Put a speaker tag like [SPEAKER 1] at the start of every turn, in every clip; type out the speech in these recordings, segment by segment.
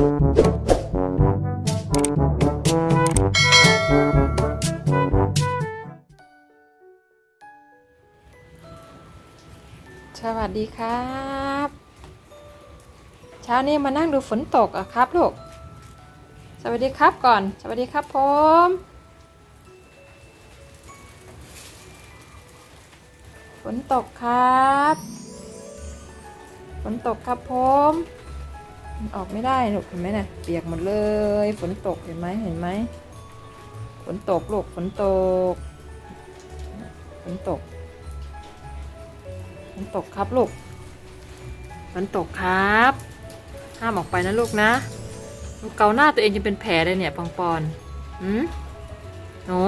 [SPEAKER 1] สวัสดีครับ เช้านี้มานั่งดูฝนตกอะครับลูก สวัสดีครับก่อน สวัสดีครับผม ฝนตกครับ ฝนตกครับผม ออกไม่ได้ลูกเห็นไหมน่ะเปียกหมดเลย ฝนตกเห็นไหมเห็นไหมฝนตกลูกฝนตกฝนตกฝนตกครับลูกฝนตกครับ ห้ามออกไปนะลูกนะลูกเกาหน้าตัวเองจะเป็นแผลเลยเนี่ยปองปอนหืมหนู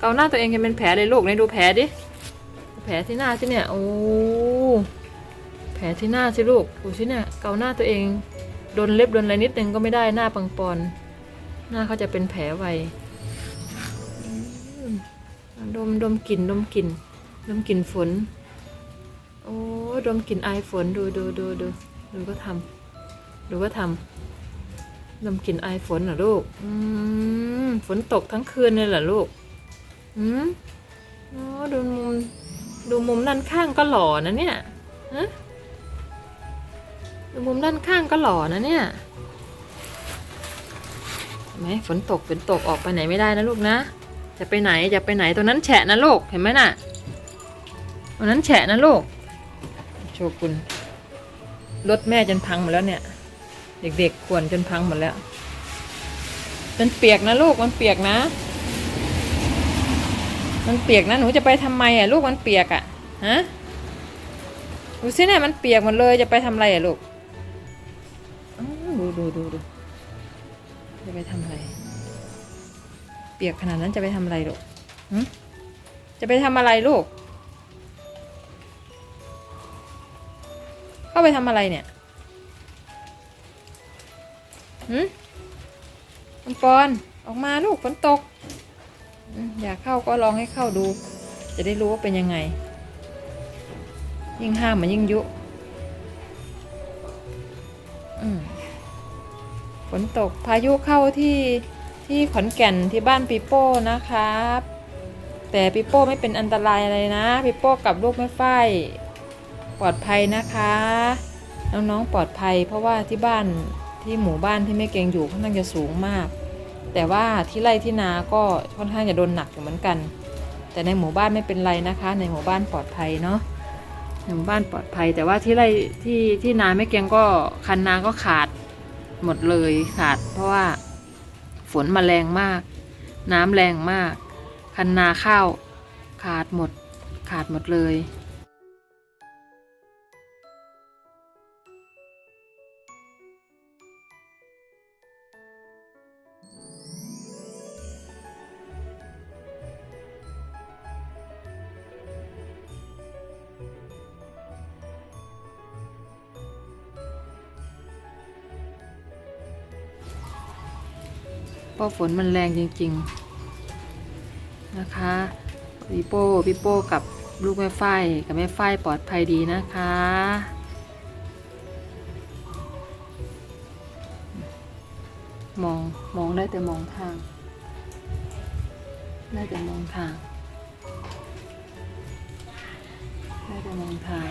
[SPEAKER 1] เกาหน้าตัวเองจะเป็นแผลเลยลูกไหนดูแผลดิแผลที่หน้าสิเนี่ยโอ้แผลที่หน้าสิลูกดูสิเนี่ยเกาหน้าตัวเอง โดนเล็บโดนอะไรนิดนึงก็ไม่ได้หน้าปังปอน หน้าเขาจะเป็นแผลไวดมดมกลิ่นดมกลิ่นดมกลิ่นฝน โอ้ดมกลิ่นไอฝนดูดูดูดูดูก็ทำดูก็ทำดมกลิ่นไอฝนเหรอลูก อืมฝนตกทั้งคืนเลยเหรอลูก อืมโอ้ดูมุมดูมุมด้านข้างก็หล่อนะเนี่ยฮะ มุมด้านข้างก็หล่อนะเนี่ยเห็นไหมฝนตกฝนตกออกไปไหนไม่ได้นะลูกนะ จะไปไหนจะไปไหนตัวนั้นแฉะนะลูกเห็นไหมน่ะตัวนั้นแฉะนะลูกโชกุนรถแม่จนพังหมดแล้วเนี่ย เด็กๆขวนจนพังหมดแล้วมันเปียกนะลูกมันเปียกนะ มันเปียกนะหนูจะไปทำไมอะลูกมันเปียกอะฮะดูสิเนี่ยมันเปียกหมดเลยจะไปทำอะไรอะลูก ดูดูดูดูจะไปทำอะไร เปียกขนาดนั้นจะไปทำอะไรลูกหึจะไปทำอะไรลูก เข้าไปทำอะไรเนี่ยหืมมันปอนออกมาลูกฝนตกอืมอยากเข้าก็ลองให้เข้าดู จะได้รู้ว่าเป็นยังไง ยิ่งห้ามมันยิ่งยุอืม ฝนตกพายุเข้าที่ที่ขอนแก่นที่บ้านปีโป้นะครับ แต่ปีโป้ไม่เป็นอันตรายอะไรนะปีโป้กับลูกแม่ฝ้ายปลอดภัยนะคะน้องๆปลอดภัย เพราะว่าที่บ้านที่หมู่บ้านที่แม่เกงอยู่ค่อนข้างจะสูงมาก แต่ว่าที่ไร่ที่นาก็ค่อนข้างจะโดนหนักอยู่เหมือนกัน แต่ในหมู่บ้านไม่เป็นไรนะคะ ในหมู่บ้านปลอดภัยเนาะในหมู่บ้านปลอดภัย แต่ว่าที่ไร่ที่ที่นาแม่เกงก็คันนาก็ขาด หมดเลยขาด เพราะว่าฝนมาแรงมาก น้ำแรงมาก คันนาข้าวขาดหมด ขาดหมดเลย ราะฝนมันแรงจริง ๆ นะคะพี่โป้พี่โป้กับลูกแม่ฝ้ายกับแม่ฝ้ายปลอดภัยดีนะคะ มองมองได้แต่มองทาง ได้แต่มองทาง ได้แต่มองทาง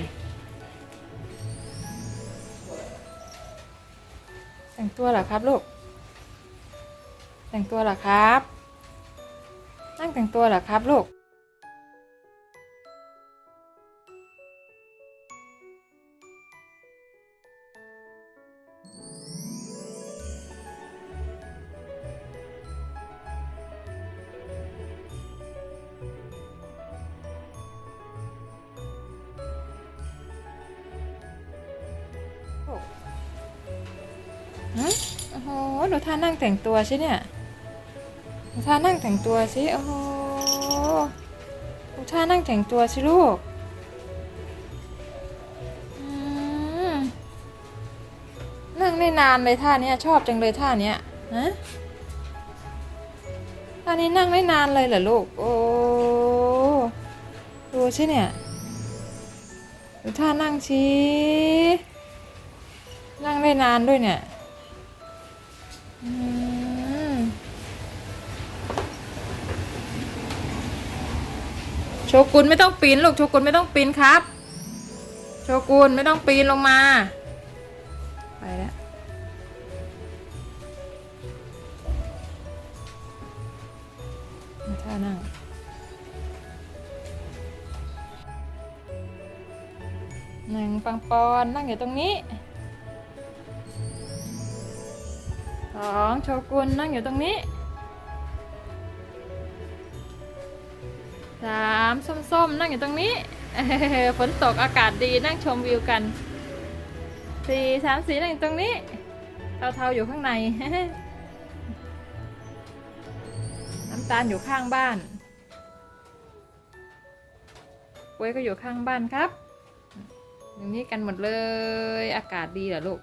[SPEAKER 1] แต่งตัวเหรอครับลูก แต่งตัวเหรอครับ นั่งแต่งตัวเหรอครับลูก โอ้โหดูท่านั่งแต่งตัวใช่เนี่ย ดูท่านั่งแต่งตัวสิ โอ้โหดูท่านั่งแต่งตัวสิลูกนั่งได้นานเลยท่าเนี้ยชอบจังเลยท่าเนี้ยฮะท่านี้นั่งได้นานเลยเหรอลูก โอ้ดูสิเนี่ยดูท่านั่งสินั่งได้นานด้วยเนี่ยอืม โชกุนไม่ต้องปีนลูกโชกุนไม่ต้องปีนครับ โชกุนไม่ต้องปีนลงมา ไปแล้วท่านั่งหนึ่งปังปอนนั่งอยู่ตรงนี้สองโชกุนนั่งอยู่ตรงนี้สาม ส้มๆ นั่งอยู่ตรงนี้ฝนตกอากาศดีนั่งชมวิวกันสี่สามสีนั่งอยู่ตรงนี้เทาๆอยู่ข้างใน น้ำตาลอยู่ข้างบ้านกล้วยก็อยู่ข้างบ้านครับอย่างนี้กันหมดเลย อากาศดีเหรอลูก